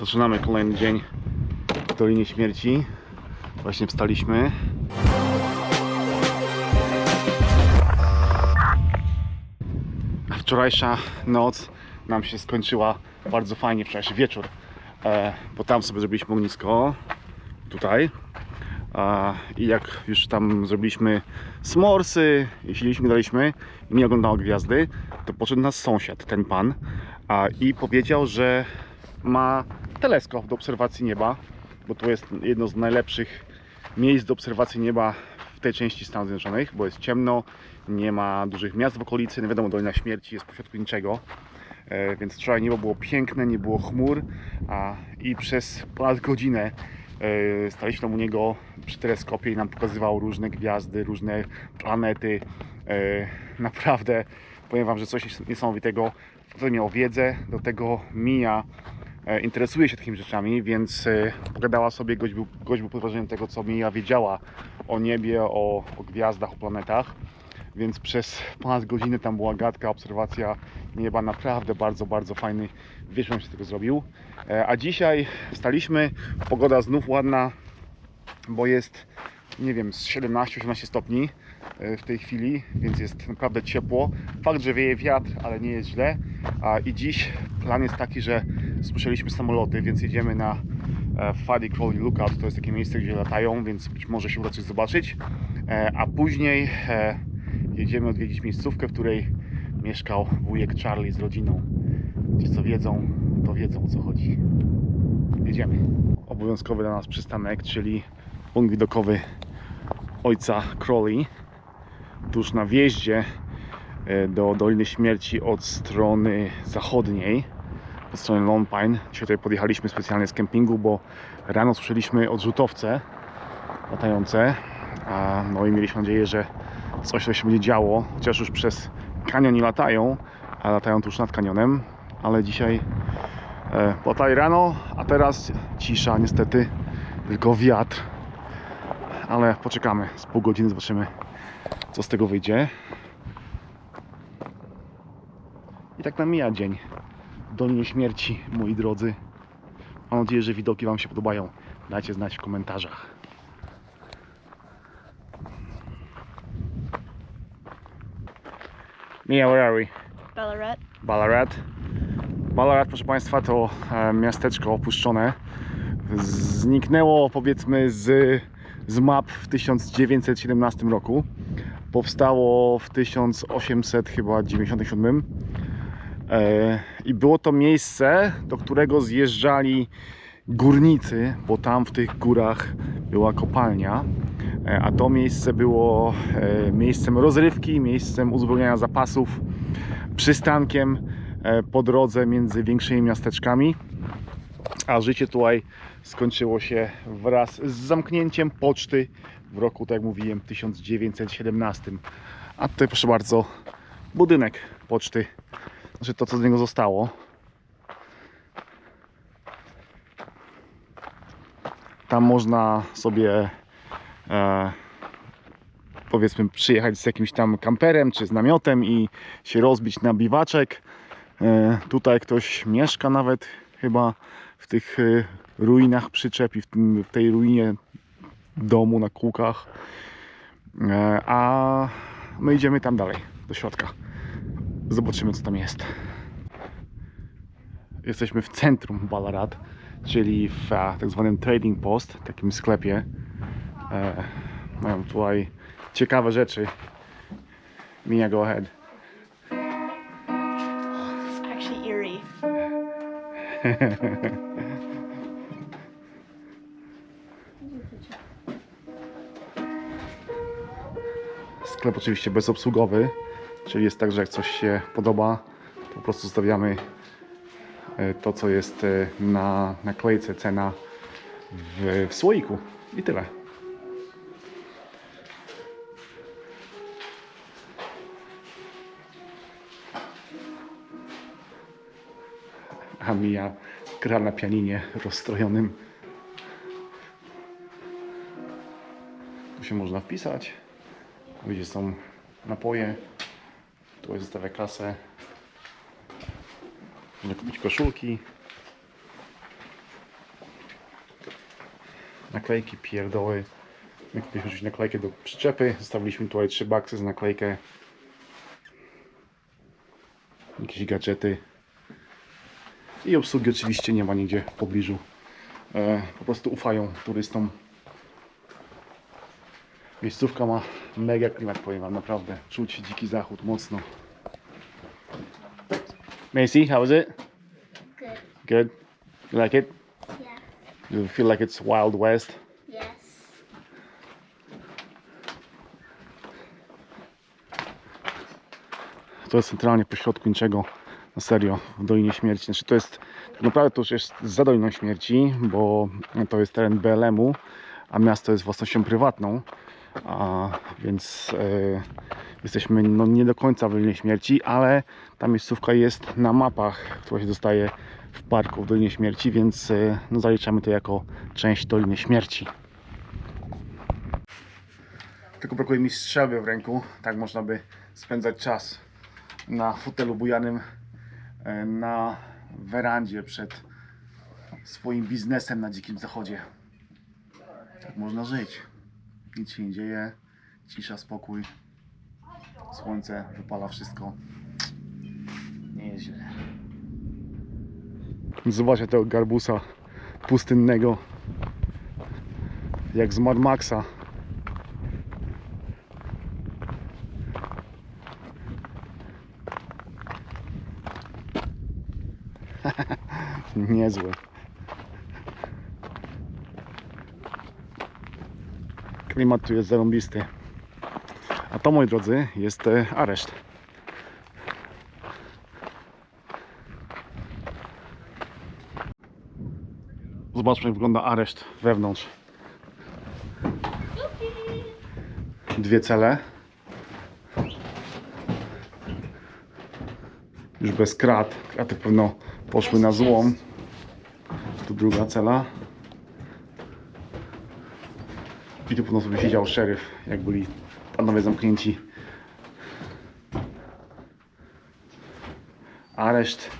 Zaczynamy kolejny dzień w Dolinie Śmierci. Właśnie wstaliśmy. Wczorajsza noc nam się skończyła bardzo fajnie, wczorajszy wieczór, e, bo tam sobie zrobiliśmy ognisko, tutaj. E, I jak już tam zrobiliśmy smorsy siedzieliśmy, gadaliśmy i nie oglądało gwiazdy, to podszedł nas sąsiad, ten pan, i powiedział, że ma teleskop do obserwacji nieba, bo to jest jedno z najlepszych miejsc do obserwacji nieba w tej części Stanów Zjednoczonych, bo jest ciemno, nie ma dużych miast w okolicy, nie wiadomo, Dolina Śmierci jest pośrodku niczego. E, Więc wczoraj niebo było piękne, nie było chmur a, i przez ponad godzinę e, staliśmy u niego przy teleskopie i nam pokazywał różne gwiazdy, różne planety. E, Naprawdę powiem Wam, że coś niesamowitego. Facet miał wiedzę, do tego mija interesuje się takimi rzeczami, więc e, pogadała sobie, gość był, gość był pod wrażeniem tego, co Mija wiedziała o niebie, o, o gwiazdach, o planetach. Więc przez ponad godzinę tam była gadka, obserwacja nieba. Naprawdę bardzo, bardzo fajny wieczór się tego zrobił. E, A dzisiaj wstaliśmy, pogoda znów ładna, bo jest, nie wiem, z 17-18 stopni e, w tej chwili, więc jest naprawdę ciepło. Fakt, że wieje wiatr, ale nie jest źle. A I dziś plan jest taki, że słyszeliśmy samoloty, więc jedziemy na e, Fuddy Crawley Lookout. To jest takie miejsce, gdzie latają, więc być może się uda coś zobaczyć. E, A później e, jedziemy odwiedzić miejscówkę, w której mieszkał wujek Charlie z rodziną. Ci co wiedzą, to wiedzą o co chodzi. Jedziemy. Obowiązkowy dla nas przystanek, czyli punkt widokowy ojca Crowley. Tuż na wjeździe e, do Doliny Śmierci od strony zachodniej, od strony Lone Pine. Dzisiaj tutaj podjechaliśmy specjalnie z kempingu, bo rano słyszeliśmy odrzutowce latające. A, no i mieliśmy nadzieję, że coś się będzie działo, chociaż już przez kanion nie latają, a latają tuż nad kanionem, ale dzisiaj e, rano, a teraz cisza niestety, tylko wiatr. Ale poczekamy, z pół godziny zobaczymy co z tego wyjdzie. I tak nam mija dzień w Dolinie Śmierci, moi drodzy. Mam nadzieję, że widoki Wam się podobają. Dajcie znać w komentarzach. Mia, where are we? Ballarat. Ballarat. Ballarat, proszę Państwa, to e, miasteczko opuszczone. Zniknęło powiedzmy z, z map w 1917 roku. Powstało w 1897 e, i było to miejsce, do którego zjeżdżali górnicy, bo tam w tych górach była kopalnia. E, A to miejsce było e, miejscem rozrywki, miejscem uzupełniania zapasów, przystankiem po drodze między większymi miasteczkami. A życie tutaj skończyło się wraz z zamknięciem poczty w roku, tak jak mówiłem, 1917. A tutaj proszę bardzo, budynek poczty, znaczy to co z niego zostało. Tam można sobie e, powiedzmy przyjechać z jakimś tam kamperem czy z namiotem i się rozbić na biwaczek. E, tutaj ktoś mieszka nawet chyba w tych ruinach przyczepi, w, tym, w tej ruinie domu na kółkach. E, a my idziemy tam dalej, do środka. Zobaczymy co tam jest. Jesteśmy w centrum Ballarat, czyli w tak zwanym trading post, takim sklepie. E, mają tutaj ciekawe rzeczy. Mia, go ahead. It's actually eerie. Sklep oczywiście bezobsługowy, czyli jest tak, że jak coś się podoba, to po prostu zostawiamy e, to, co jest e, na naklejce, cena w, w słoiku i tyle. A Mia gra na pianinie rozstrojonym. Tu się można wpisać. Gdzie są napoje. Tu zostawia kasę. Można kupić koszulki. naklejki, pierdoły. My kupiliśmy oczywiście naklejkę do przyczepy. Zostawiliśmy tutaj trzy baksy z naklejkę. Jakieś gadżety. I obsługi oczywiście nie ma nigdzie w pobliżu. E, po prostu ufają turystom. Miejscówka ma mega klimat, powiem wam, naprawdę. Czuć dziki zachód mocno. Macy, how was it? Good. Good? You like it? Yeah. You feel like it's Wild West? Yes. To jest centralnie pośrodku niczego, na serio, w Dolinie Śmierci. Znaczy to jest, tak naprawdę to już jest za Doliną Śmierci, bo to jest teren BLM-u, a miasto jest własnością prywatną, a więc e, jesteśmy no, nie do końca w Dolinie Śmierci, ale ta miejscówka jest na mapach, która się dostaje w parku w Dolinie Śmierci, więc e, no, zaliczamy to jako część Doliny Śmierci. Tylko brakuje mi strzelby w ręku, tak można by spędzać czas na fotelu bujanym e, na werandzie przed swoim biznesem na dzikim zachodzie. Tak można żyć. Nic się nie dzieje, cisza, spokój, słońce wypala wszystko. Nie jest źle. Zobaczcie tego garbusa pustynnego, jak z Mad Maxa. Niezły. Klimat tu jest zarąbisty. A to, moi drodzy, jest e, areszt. Zobaczmy, jak wygląda areszt wewnątrz. Dwie cele. Już bez krat. Kraty pewno poszły na złom. Tu druga cela. I tu pewno sobie siedział szeryf, jak byli panowie zamknięci. Areszt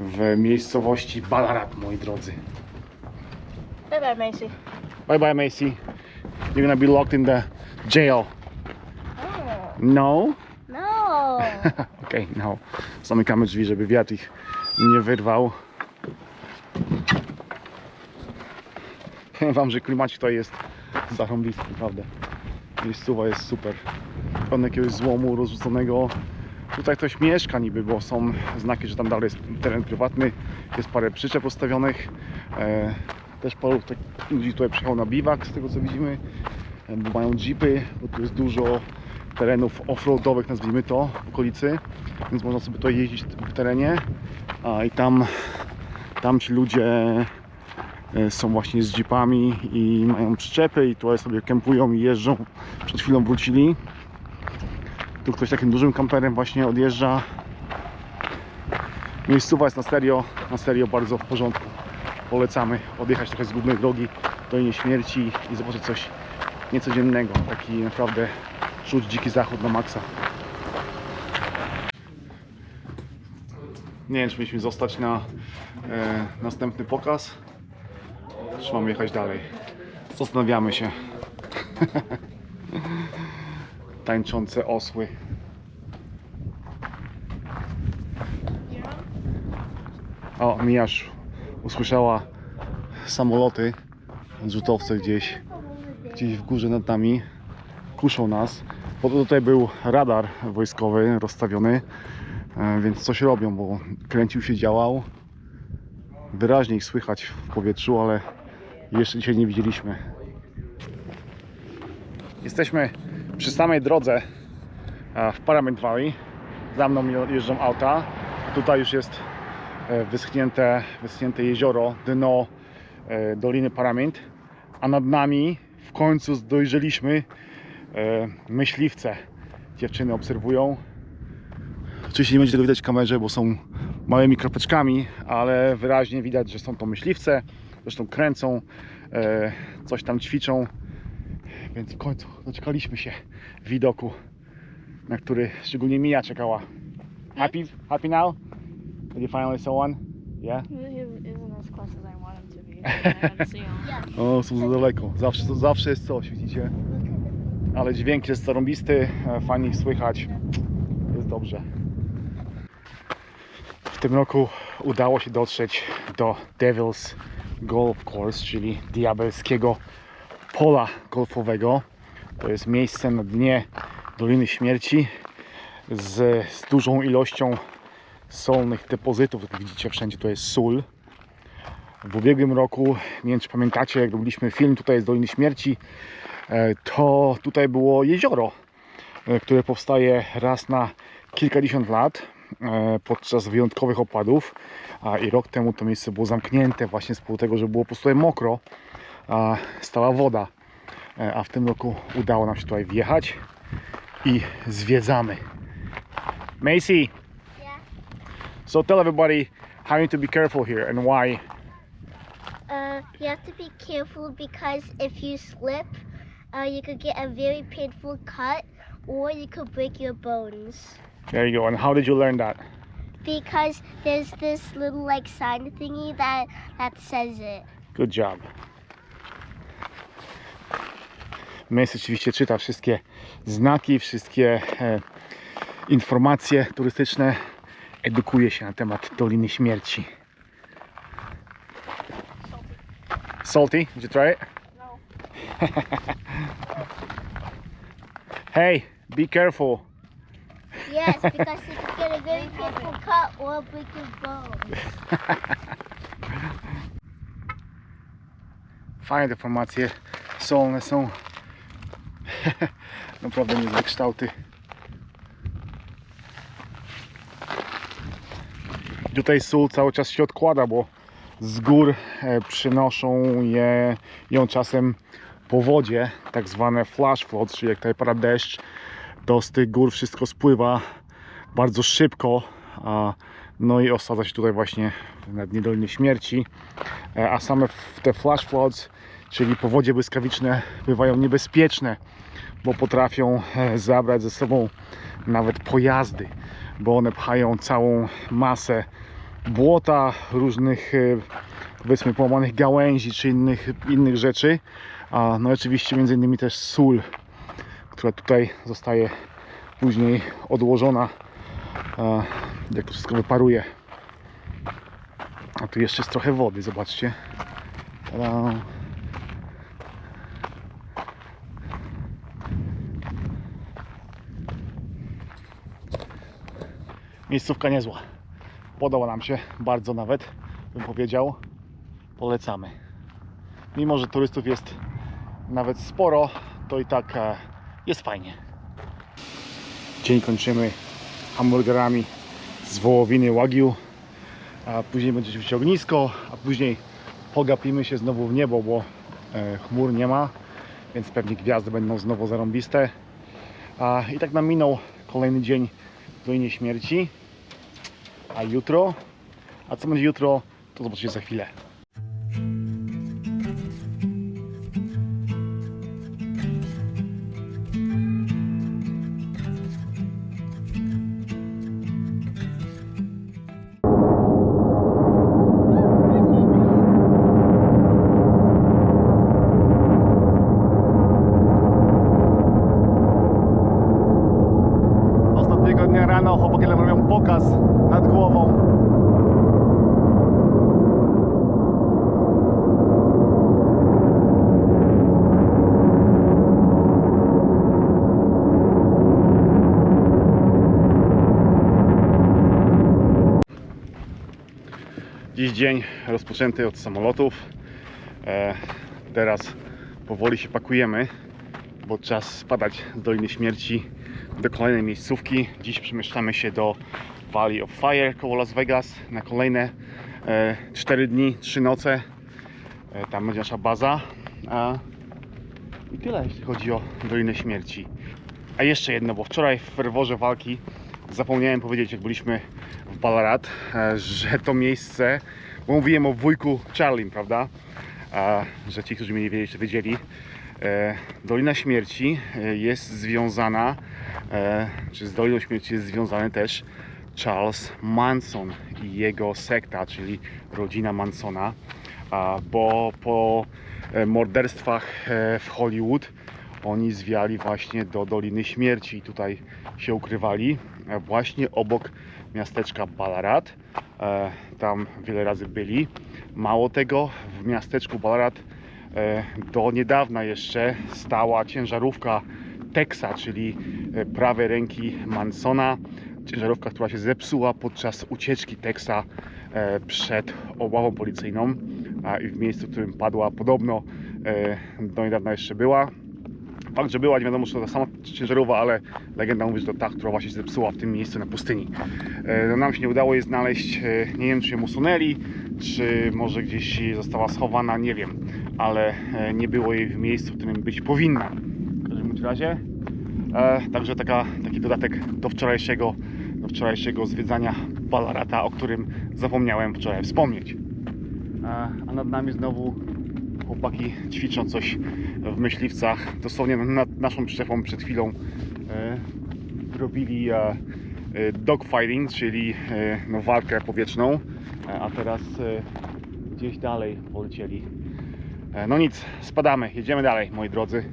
w miejscowości Ballarat, moi drodzy. Bye bye, Macy. Bye bye, Macy. You're gonna be locked in the jail. Oh. No? No. Okej, no. Zamykamy drzwi, żeby wiatr ich nie wyrwał. Powiem wam, że klimacik to jest zarąbisty, naprawdę. Miejscowa jest super. Pełno jakiegoś złomu rozrzuconego. Tutaj ktoś mieszka niby, bo są znaki, że tam dalej jest teren prywatny. Jest parę przyczep postawionych. E, też paru tak, ludzi tutaj przyjechało na biwak, z tego co widzimy. E, mają jeepy, bo tu jest dużo terenów offroadowych, nazwijmy to, w okolicy. Więc można sobie tutaj jeździć w terenie. A i tam, tam ci ludzie są właśnie z jeepami i mają przyczepy i tutaj sobie kempują i jeżdżą. Przed chwilą wrócili. Tu ktoś takim dużym kamperem właśnie odjeżdża. Miejscowa jest na serio, na serio bardzo w porządku. Polecamy odjechać trochę z głównej drogi do jej śmierci i zobaczyć coś niecodziennego. Taki naprawdę czuć dziki zachód na maksa. Nie wiem, czy mieliśmy zostać na e, następny pokaz, czy mamy jechać dalej. Zastanawiamy się. Tańczące osły. O, Mijasz usłyszała samoloty, rzutowce gdzieś, gdzieś w górze nad nami. Kuszą nas. Bo tutaj był radar wojskowy rozstawiony, e, więc coś robią, bo kręcił się, działał. Wyraźnie ich słychać w powietrzu, ale jeszcze dzisiaj nie widzieliśmy. Jesteśmy przy samej drodze w Parament Valley. Za mną jeżdżą auta. Tutaj już jest e, wyschnięte, wyschnięte jezioro, dno e, Doliny Parament. A nad nami w końcu dojrzeliśmy e, myśliwce. Dziewczyny obserwują. Oczywiście nie będzie tego widać w kamerze, bo są małymi kropeczkami, ale wyraźnie widać, że są to myśliwce. Zresztą kręcą, e, coś tam ćwiczą. Więc w końcu doczekaliśmy się widoku, na który szczególnie Mia czekała. Happy, happy now? That you finally saw one? Yeah? Be. O, są za daleko. Zawsze, zawsze jest coś, widzicie? Ale dźwięk jest zarąbisty, e, fajnie ich słychać. Jest dobrze. W tym roku udało się dotrzeć do Devil's Golf Course, czyli diabelskiego pola golfowego. To jest miejsce na dnie Doliny Śmierci z, z dużą ilością solnych depozytów. Jak widzicie, wszędzie to jest sól. W ubiegłym roku, nie wiem czy pamiętacie, jak robiliśmy film tutaj z Doliny Śmierci, e, to tutaj było jezioro, e, które powstaje raz na kilkadziesiąt lat podczas wyjątkowych opadów. I rok temu to miejsce było zamknięte właśnie z powodu tego, że było po prostu mokro, stała woda. E, A w tym roku udało nam się tutaj wjechać i zwiedzamy. Macy, Yeah. so tell everybody how you need to be careful here and why. Uh, you have to be careful because if you slip, uh, you could get a very painful cut or you could break your bones. There you go. And how did you learn that? Because there's this little like sign thingy that that says it. Good job. Mes oczywiście czyta wszystkie znaki, wszystkie e, informacje turystyczne. Edukuje się na temat Doliny Śmierci. Salty, did you try it? No. Hey, be careful. Yes, because you get a very cut or break your bones. Fajne formacje solne są. Naprawdę niezłe kształty. Tutaj sól cały czas się odkłada, bo z gór e, przynoszą je, ją czasem po wodzie, tak zwane flash floods, czyli jak tutaj pada deszcz, to z tych gór wszystko spływa bardzo szybko, no i osadza się tutaj właśnie na dnie Doliny Śmierci, E, a same te flash floods, czyli powodzie błyskawiczne bywają niebezpieczne, bo potrafią e, zabrać ze sobą nawet pojazdy, bo one pchają całą masę błota, różnych e, powiedzmy połamanych gałęzi czy innych, innych rzeczy, no oczywiście między innymi też sól, która tutaj zostaje później odłożona, jak to wszystko wyparuje. A tu jeszcze jest trochę wody, zobaczcie. Tada. Miejscówka niezła. Podoba nam się bardzo nawet, bym powiedział. Polecamy. Mimo, że turystów jest nawet sporo, to i tak e, jest fajnie. Dzień kończymy hamburgerami z wołowiny Wagyu a później będzie oczywiście ognisko, a później pogapimy się znowu w niebo, bo e, chmur nie ma, więc pewnie gwiazdy będą znowu zarąbiste. A, I tak nam minął kolejny dzień w Dolinie Śmierci. A jutro, a co będzie jutro, to zobaczycie za chwilę. Dnia rano chłopaki nam robią pokaz nad głową. Dziś dzień rozpoczęty od samolotów. E, teraz powoli się pakujemy, bo czas spadać z Doliny Śmierci do kolejnej miejscówki. Dziś przemieszczamy się do Valley of Fire koło Las Vegas na kolejne e, 4 dni, 3 noce. E, tam będzie nasza baza. A, I tyle, jeśli chodzi o Dolinę Śmierci. A jeszcze jedno, bo wczoraj w ferworze walki zapomniałem powiedzieć, jak byliśmy w Ballarat, e, że to miejsce, bo mówiłem o wujku Charlie, prawda? A, że ci, którzy mnie nie wiedzieli. E, Dolina Śmierci e, jest związana, e, czy z Doliną Śmierci jest związany też Charles Manson i jego sekta, czyli rodzina Mansona. bo po morderstwach w Hollywood oni zwiali właśnie do Doliny Śmierci i tutaj się ukrywali, właśnie obok miasteczka Ballarat. Tam wiele razy byli. Mało tego, w miasteczku Ballarat e, do niedawna jeszcze stała ciężarówka Texa, czyli e, prawej ręki Mansona. Ciężarówka, która się zepsuła podczas ucieczki Texa e, przed obławą policyjną i w miejscu, w którym padła podobno do niedawna jeszcze była. Fakt, że była, nie wiadomo czy to ta sama ciężarówka, ale legenda mówi, że to ta, która właśnie się zepsuła w tym miejscu na pustyni. E, nam się nie udało jej znaleźć, e, nie wiem czy ją usunęli, czy może gdzieś została schowana, nie wiem, ale e, nie było jej w miejscu, w którym być powinna. W każdym razie, e, także taka, taki dodatek do wczorajszego, do wczorajszego zwiedzania Ballarata, o którym zapomniałem wczoraj wspomnieć. E, a nad nami znowu chłopaki ćwiczą coś w myśliwcach. Dosłownie nad naszą przyczepą przed chwilą e, robili e, e, dogfighting, czyli no, walkę powietrzną, a teraz gdzieś dalej polecieli. No nic, spadamy, jedziemy dalej, moi drodzy.